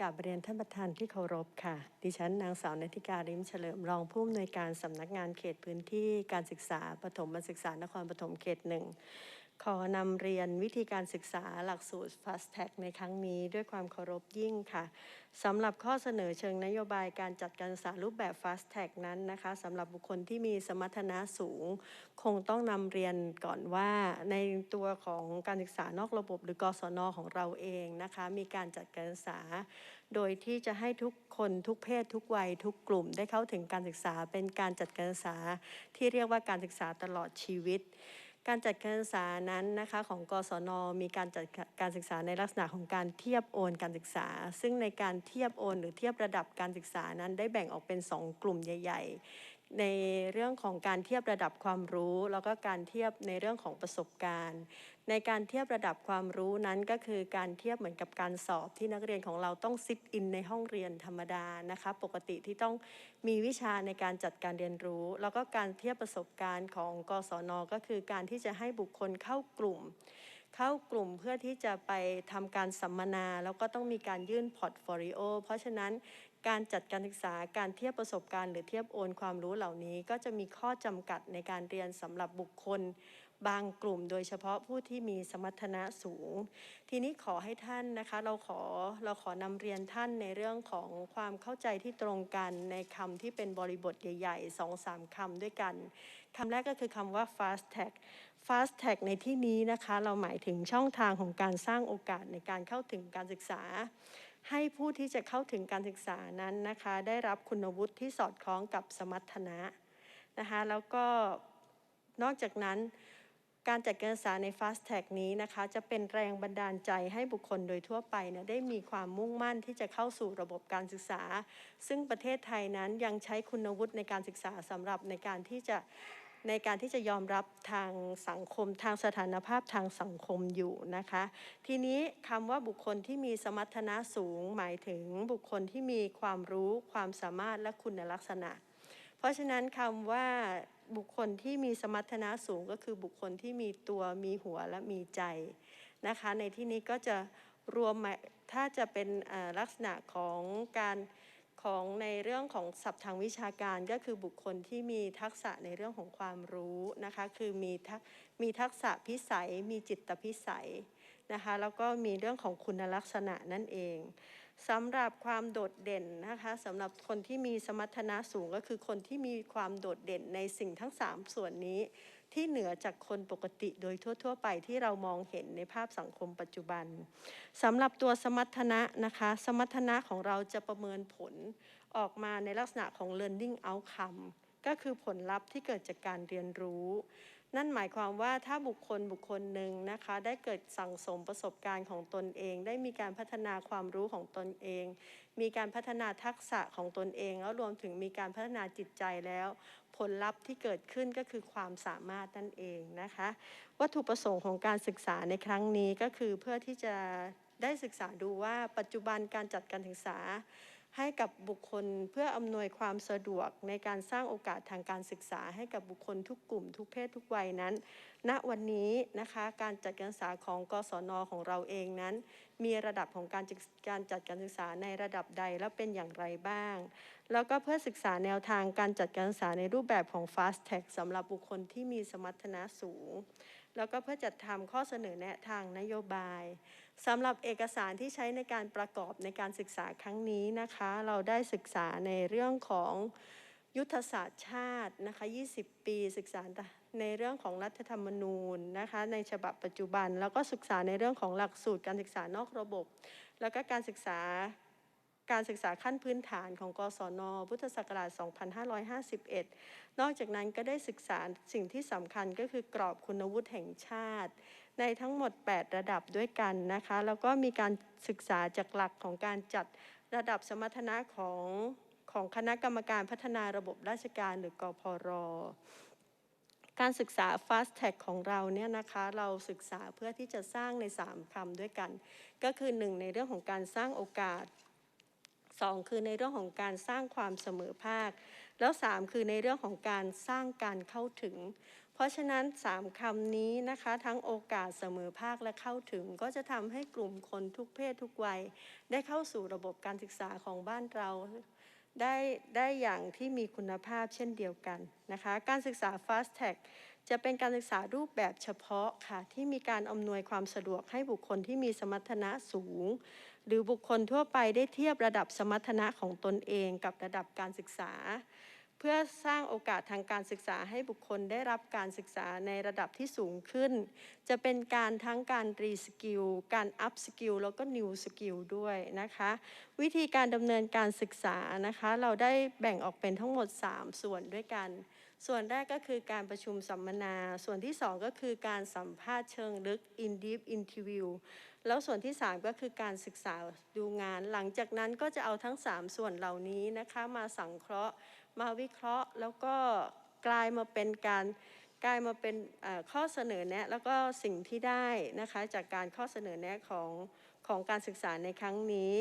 กราบเรียนท่านประธานที่เคารพค่ะ ดิฉันนางสาวนัทิการิมเฉลิมรองผู้อำนวยการสำนักงานเขตพื้นที่การศึกษาปฐมศึกษานครปฐมเขตหนึ่ง ขอนำเรียนวิธีการศึกษาหลักสูตร Fast Tag ในครั้งนี้ด้วยความเคารพยิ่งค่ะสำหรับข้อเสนอเชิงนโยบายการจัดการศึกษารูปแบบ Fast Tag นั้นนะคะสำหรับบุคคลที่มีสมรรถนะสูง คงต้องนำเรียนก่อนว่า ในตัวของการศึกษานอกระบบหรือกศนของเราเองนะคะมีการจัดการศึกษา โดยที่จะให้ทุกคนทุกเพศ ทุกวัยทุกกลุ่ม ได้เข้าถึงการศึกษาเป็นการจัดการศึกษาที่เรียกว่าการศึกษาตลอดชีวิต การจัดการศึกษานั้นนะคะของกศนมีการจัดการศึกษาในลักษณะของการเทียบโอนการศึกษา ซึ่งในการเทียบโอน หรือเทียบระดับการศึกษานั้นได้แบ่งออกเป็น 2 กลุ่มใหญ่ ๆ ในเรื่องของการเทียบระดับความรู้ แล้วก็การเทียบในเรื่องของประสบการณ์ ในการเทียบระดับความรู้นั้นก็คือการเทียบเหมือนกับการสอบที่นักเรียนของเราต้องซิทอินในห้องเรียนธรรมดานะคะปกติที่ต้องมีวิชาในการจัดการเรียนรู้ แล้วก็การเทียบประสบการณ์ของกศนก็คือการที่จะให้บุคคลเข้ากลุ่ม เข้ากลุ่มเพื่อที่จะไปทำการสัมมนา แล้วก็ต้องมีการยื่นพอร์ตโฟลิโอเพราะฉะนั้น การจัดการศึกษาการเทียบประสบการณ์หรือเทียบโอนความรู้เหล่านี้ ก็จะมีข้อจำกัดในการเรียนสำหรับบุคคล บางกลุ่มโดยเฉพาะผู้ที่มีสมรรถนะสูง ทีนี้ขอให้ท่านนะคะ เราขอเราขอนำเรียนท่านในเรื่องของความเข้าใจที่ตรงกันในคำที่เป็นบริบทใหญ่ๆสองสามคำด้วยกันคำแรกก็คือคำว่า fast tag fast tag ในที่นี้นะคะ เราหมายถึงช่องทางของการสร้างโอกาสในการเข้าถึงการศึกษา ให้ผู้ที่จะเข้าถึงการศึกษานั้นนะคะ ได้รับคุณวุฒิที่สอดคล้องกับสมรรถนะนะคะแล้วก็นอกจากนั้นการจัดการศึกษาใน Fast Tag นี้นะคะ จะเป็นแรงบันดาลใจให้บุคคลโดยทั่วไปเนี่ยได้มีความมุ่งมั่นที่จะเข้าสู่ระบบการศึกษา ซึ่งประเทศไทยนั้นยังใช้คุณวุฒิในการศึกษาสำหรับในการที่จะ ในการที่จะยอมรับทางสังคมทางสถานภาพทางสังคมอยู่นะคะ ทีนี้คำว่าบุคคลที่มีสมรรถนะสูง หมายถึงบุคคลที่มีความรู้ความสามารถและคุณลักษณะ เพราะฉะนั้นคำว่าบุคคลที่มีสมรรถนะสูงก็คือบุคคลที่มีตัวมีหัวและมีใจนะคะ ในที่นี้ก็จะรวมถ้าจะเป็นลักษณะของการ ของในเรื่องของศัพท์ทางวิชาการก็คือบุคคลที่มีทักษะในเรื่องของความรู้นะคะคือมีทักมีทักษะพิสัย มีจิตพิสัยนะคะแล้วก็มีเรื่องของคุณลักษณะนั่นเองสำหรับความโดดเด่นนะคะสำหรับคนที่มีสมรรถนะสูงก็คือคนที่มีความโดดเด่นในสิ่งทั้ง 3 ส่วนนี้ ที่เหนือจากคนปกติโดยทั่ว ๆ ไปที่เรามองเห็นในภาพสังคมปัจจุบันสำหรับตัวสมรรถนะนะคะ สมรรถนะของเราจะประเมินผลออกมาในลักษณะของ learning outcome ก็คือผลลัพธ์ที่เกิดจากการเรียนรู้ นั่นหมายความว่าถ้าบุคคลบุคคลหนึ่งนะคะ ได้เกิดสั่งสมประสบการณ์ของตนเอง ได้มีการพัฒนาความรู้ของตนเอง มีการพัฒนาทักษะของตนเอง แล้วรวมถึงมีการพัฒนาจิตใจแล้ว ผลลัพธ์ที่เกิดขึ้นก็คือความสามารถนั่นเองนะคะ วัตถุประสงค์ของการศึกษาในครั้งนี้ก็คือเพื่อที่จะได้ศึกษาดูว่าปัจจุบันการจัดการศึกษา ให้กับบุคคลเพื่ออำนวยความสะดวกในการสร้างโอกาสทางการศึกษาให้กับบุคคลทุกกลุ่ม ทุกเพศทุกวัยนั้น ณวันนี้นะคะการจัดการศึกษาของกศนของเราเองนั้น มีระดับของการการจัดการศึกษาในระดับใดและเป็นอย่างไรบ้าง แล้วก็เพื่อศึกษาแนวทางการจัดการศึกษาในรูปแบบของ Fast Tag สำหรับบุคคลที่มีสมรรถนะสูง แล้วก็เพื่อจัดทำข้อเสนอแนะทางนโยบาย สำหรับเอกสารที่ใช้ในการประกอบในการศึกษาครั้งนี้นะคะ เราได้ศึกษาในเรื่องของยุทธศาสตร์ชาตินะคะ 20 ปีศึกษาในเรื่องของรัฐธรรมนูญนะคะในฉบับปัจจุบัน แล้วก็ศึกษาในเรื่องของหลักสูตรการศึกษานอกระบบ แล้วก็การศึกษาการศึกษาขั้นพื้นฐานของกศน พุทธศักราช 2551 นอกจากนั้นก็ได้ศึกษาสิ่งที่สำคัญก็คือกรอบคุณวุฒิแห่งชาติ ในทั้งหมด 8 ระดับด้วยกันนะคะแล้วก็มีการศึกษาจากหลักของการจัดระดับสมรรถนะของของคณะกรรมการพัฒนาระบบราชการหรือกพรการศึกษา Fast Tag ของเราเนี่ยนะคะเราศึกษาเพื่อที่จะสร้างใน 3คำด้วยกัน ก็คือ 1 ในเรื่องของการสร้างโอกาส 2 คือในเรื่องของการสร้างความเสมอภาค แล้ว 3 คือในเรื่องของการสร้างการเข้าถึง ราะฉะนั้น 3คำนี้นะคะ ทั้งโอกาสเสมอภาคและเข้าถึง ก็จะทำให้กลุ่มคนทุกเพศทุกวัย ได้เข้าสู่ระบบการศึกษาของบ้านเราได้ได้อย่างที่มีคุณภาพเช่นเดียวกันนะคะ การศึกษา Fast Track จะเป็นการศึกษารูปแบบเฉพาะค่ะ ที่มีการอำนวยความสะดวกให้บุคคลที่มีสมรรถนะสูง หรือบุคคลทั่วไปได้เทียบระดับสมรรถนะของตนเองกับระดับการศึกษา เพื่อสร้างโอกาสทางการศึกษาให้บุคคลได้รับการศึกษาในระดับที่สูงขึ้น จะเป็นการทั้งการรีสกิล การอัพสกิล แล้วก็นิวสกิลด้วยนะคะ วิธีการดำเนินการศึกษานะคะ เราได้แบ่งออกเป็นทั้งหมด 3 ส่วนด้วยกัน ส่วนแรกก็คือการประชุมสัมมนา ส่วนที่ 2 ก็คือการสัมภาษณ์เชิงลึก in deep interview แล้วส่วนที่ 3 ก็คือการศึกษาดูงาน หลังจากนั้นก็จะเอาทั้ง 3 ส่วนเหล่านี้นะคะมาสังเคราะห์ มาวิเคราะห์ แล้วก็กลายมาเป็นการกลายมาเป็นข้อเสนอแนะ แล้วก็สิ่งที่ได้นะคะจากการข้อเสนอแนะของของการศึกษาในครั้งนี้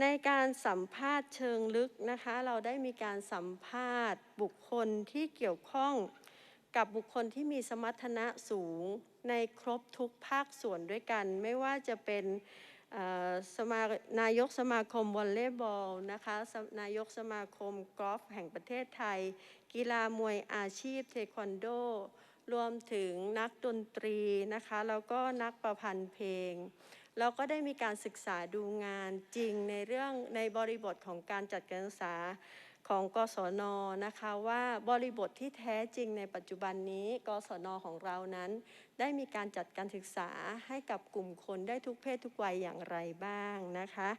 ในการสัมภาษณ์เชิงลึกนะคะเราได้มีการสัมภาษณ์บุคคลที่เกี่ยวข้องกับบุคคลที่มีสมรรถนะสูงในครบทุกภาคส่วนด้วยกัน ไม่ว่าจะเป็น สมานายกสมาคมวอลเลย์บอลนะคะนายกสมาคมกอล์ฟแห่งประเทศไทย กีฬามวยอาชีพเทควันโด รวมถึงนักดนตรีนะคะแล้วก็นักประพันธ์เพลง เราก็ได้มีการศึกษาดูงานจริงในเรื่องในบริบทของการจัดการศึกษา ของกศนนะคะว่าบริบทที่แท้จริงในปัจจุบันนี้ กศนของเรานั้น ได้มีการจัดการศึกษาให้กับกลุ่มคนได้ทุกเพศทุกวัยอย่างไรบ้างนะคะ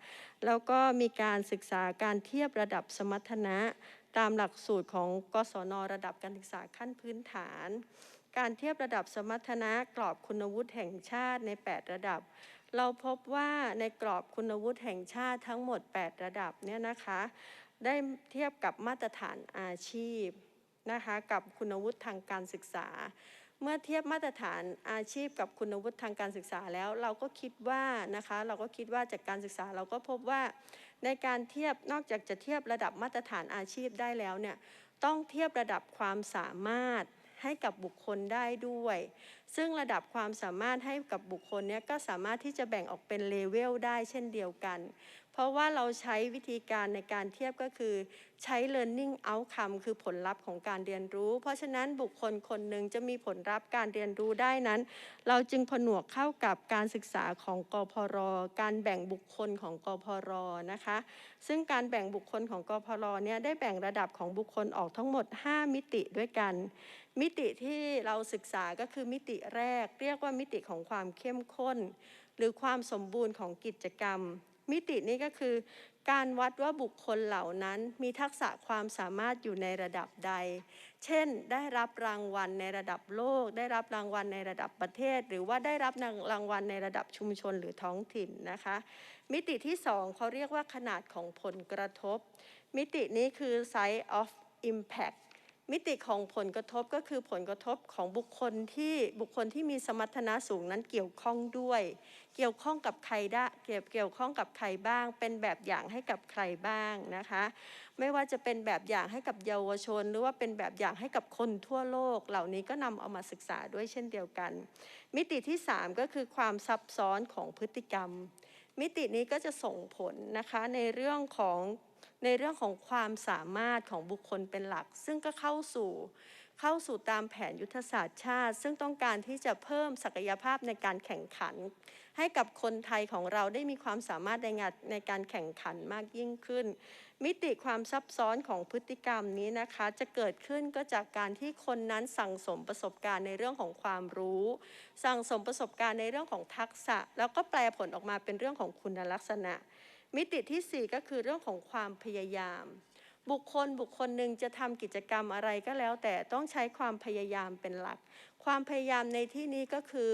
แล้วก็มีการศึกษาการเทียบระดับสมรรถนะ ตามหลักสูตรของกศนระดับการศึกษาขั้นพื้นฐาน การเทียบระดับสมรรถนะกรอบคุณวุฒิแห่งชาติใน 8 ระดับเราพบว่าในกรอบคุณวุฒิแห่งชาติทั้งหมด 8 ระดับเนี่ยนะคะ ได้เทียบกับมาตรฐานอาชีพนะคะกับคุณวุฒิทางการศึกษา เมื่อเทียบมาตรฐานอาชีพกับคุณวุฒิทางการศึกษาแล้ว เราก็คิดว่านะคะเราก็คิดว่าจากการศึกษาเราก็พบว่าในการเทียบนอกจากจะเทียบระดับมาตรฐานอาชีพได้แล้วเนี่ยต้องเทียบระดับความสามารถให้กับบุคคลได้ด้วย ซึ่งระดับความสามารถให้กับบุคคลเนี้ก็สามารถที่จะแบ่งออกเป็นเลเวลได้เช่นเดียวกัน เพราะว่าเราใช้วิธีการในการเทียบก็คือใช้ learning outcome คือผลลัพธ์ของการเรียนรู้ เพราะฉะนั้นบุคคลคนหนึ่งจะมีผลลัพธ์การเรียนรู้ได้นั้น เราจึงผนวกเข้ากับการศึกษาของกพร การแบ่งบุคคลของกพรนะคะ ซึ่งการแบ่งบุคคลของกพรเนี่ยได้แบ่งระดับของบุคคลออกทั้งหมด 5 มิติด้วยกัน มิติที่เราศึกษาก็คือมิติแรก เรียกว่ามิติของความเข้มข้น หรือความสมบูรณ์ของกิจกรรม มิตินี้ก็คือ การวัดว่าบุคคลเหล่านั้นมีทักษะความสามารถอยู่ในระดับใด เช่น ได้รับรางวัลในระดับโลก ได้รับรางวัลในระดับประเทศ หรือว่าได้รับรางวัลในระดับชุมชนหรือท้องถิ่นนะคะ มิติที่สองเขาเรียกว่าขนาดของผลกระทบ มิตินี้คือ size of impact มิติของผลกระทบก็คือผลกระทบของบุคคลที่บุคคลที่มีสมรรถนะสูงนั้นเกี่ยวข้องด้วย เกี่ยวข้องกับใครได้เกี่ยวเกี่ยวข้องกับใครบ้าง เป็นแบบอย่างให้กับใครบ้างนะคะ ไม่ว่าจะเป็นแบบอย่างให้กับเยาวชน หรือว่าเป็นแบบอย่างให้กับคนทั่วโลก เหล่านี้ก็นำเอามาศึกษาด้วยเช่นเดียวกัน มิติที่ 3 ก็คือความซับซ้อนของพฤติกรรม มิตินี้ก็จะส่งผลนะคะในเรื่องของ ในเรื่องของความสามารถของบุคคลเป็นหลัก ซึ่งก็เข้าสู่เข้าสู่ตามแผนยุทธศาสตร์ชาติ ซึ่งต้องการที่จะเพิ่มศักยภาพในการแข่งขัน ให้กับคนไทยของเราได้มีความสามารถในงานในการแข่งขันมากยิ่งขึ้น มิติความซับซ้อนของพฤติกรรมนี้นะคะ จะเกิดขึ้นก็จากการที่คนนั้นสั่งสมประสบการณ์ในเรื่องของความรู้ สั่งสมประสบการณ์ในเรื่องของทักษะ แล้วก็แปลผลออกมาเป็นเรื่องของคุณลักษณะ มิติที่ 4 ก็คือเรื่องของความพยายาม บุคคลบุคคลหนึ่งจะทำกิจกรรมอะไรก็แล้ว แต่ต้องใช้ความพยายามเป็นหลัก ความพยายามในที่นี้ก็คือ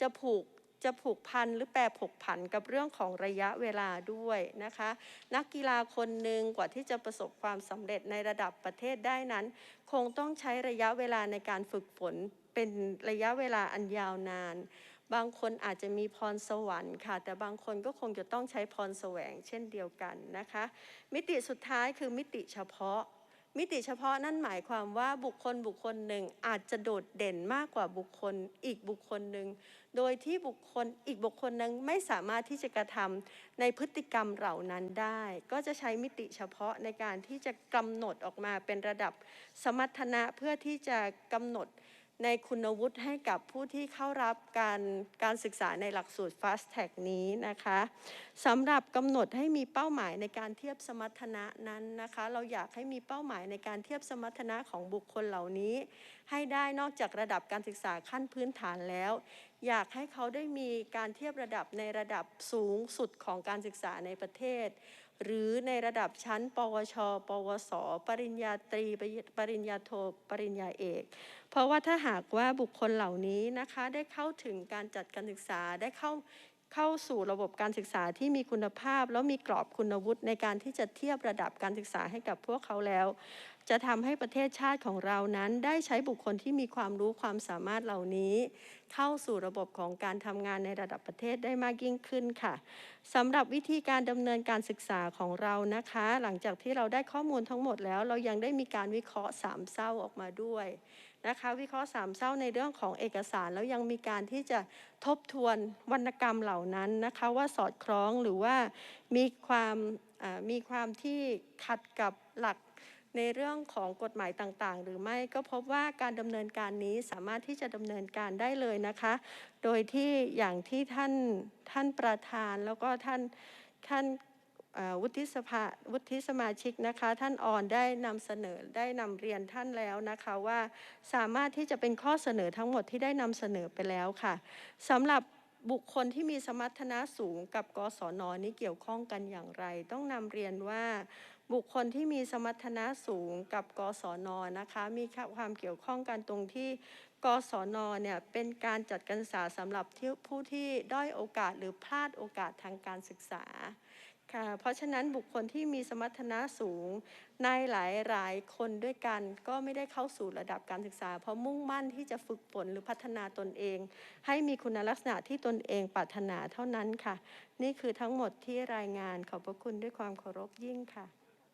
จะผูกจะผูกพันหรือแปรผกผันกับเรื่องของระยะเวลาด้วยนะคะ นักกีฬาคนหนึ่งกว่าที่จะประสบความสำเร็จในระดับประเทศได้นั้น คงต้องใช้ระยะเวลาในการฝึกฝนเป็นระยะเวลาอันยาวนาน บางคนอาจจะมีพรสวรรค์ค่ะ แต่บางคนก็คงจะต้องใช้พรแสวงเช่นเดียวกันนะคะ มิติสุดท้ายคือมิติเฉพาะ มิติเฉพาะนั่นหมายความว่าบุคคลบุคคลหนึ่งอาจจะโดดเด่นมากกว่าบุคคลอีกบุคคลหนึ่ง โดยที่บุคคลอีกบุคคลนั้นไม่สามารถที่จะกระทำในพฤติกรรมเหล่านั้นได้ ก็จะใช้มิติเฉพาะในการที่จะกำหนดออกมาเป็นระดับสมรรถนะเพื่อที่จะกำหนด ในคุณวุฒิให้กับผู้ที่เข้ารับการการศึกษาในหลักสูตร Fast Track นี้นะคะสำหรับกำหนดให้มีเป้าหมายในการเทียบสมรรถนะนั้นนะคะ เราอยากให้มีเป้าหมายในการเทียบสมรรถนะของบุคคลเหล่านี้ ให้ได้นอกจากระดับการศึกษาขั้นพื้นฐานแล้ว อยากให้เขาได้มีการเทียบระดับในระดับสูงสุดของการศึกษาในประเทศ หรือในระดับชั้น ปวช ปวส ปริญญาตรี ปริญญาโท ปริญญาเอก เพราะว่าถ้าหากว่าบุคคลเหล่านี้นะคะได้เข้าถึงการจัดการศึกษาได้เข้า เข้าสู่ระบบการศึกษาที่มีคุณภาพ แล้วมีกรอบคุณวุฒิในการที่จะเทียบระดับการศึกษาให้กับพวกเขาแล้ว จะทำให้ประเทศชาติของเรานั้น ได้ใช้บุคคลที่มีความรู้ความสามารถเหล่านี้ เข้าสู่ระบบของการทำงานในระดับประเทศได้มากยิ่งขึ้นค่ะสำหรับวิธีการดำเนินการศึกษาของเรานะคะ หลังจากที่เราได้ข้อมูลทั้งหมดแล้ว เรายังได้มีการวิเคราะห์สามเศร้าออกมาด้วย นะคะวิเคราะห์สามเศร้าในเรื่องของเอกสารแล้วยังมีการที่จะทบทวนวรรณกรรมเหล่านั้นนะคะว่าสอดคล้องหรือว่ามีความมีความที่ขัดกับหลักในเรื่องของกฎหมายต่างๆ หรือไม่ก็พบว่าการดำเนินการนี้สามารถที่จะดำเนินการได้เลยนะคะ โดยที่อย่างที่ท่านท่านประธานแล้วก็ท่านท่าน วุฒิสภาวุฒิสมาชิกนะคะ ท่านออนได้นำเสนอได้นำเรียนท่านแล้วนะคะว่าสามารถที่จะเป็นข้อเสนอทั้งหมดที่ได้นำเสนอไปแล้วค่ะสำหรับบุคคลที่มีสมรรถนะสูงกับกศนนี้เกี่ยวข้องกันอย่างไร ต้องนำเรียนว่าบุคคลที่มีสมรรถนะสูงกับกศนนะคะ มีความเกี่ยวข้องกันตรงที่กศนเนี่ยเป็นการจัดการศึกษาสำหรับผู้ที่ด้อยโอกาสหรือพลาดโอกาสทางการศึกษา ค่ะเพราะฉะนั้นบุคคลที่มีสมรรถนะสูงในหลายหลายคนด้วยกัน ก็ไม่ได้เข้าสู่ระดับการศึกษา เพราะมุ่งมั่นที่จะฝึกฝนหรือพัฒนาตนเอง ให้มีคุณลักษณะที่ตนเองปรารถนาเท่านั้นค่ะ นี่คือทั้งหมดที่รายงานขอบพระคุณด้วยความเคารพยิ่งค่ะ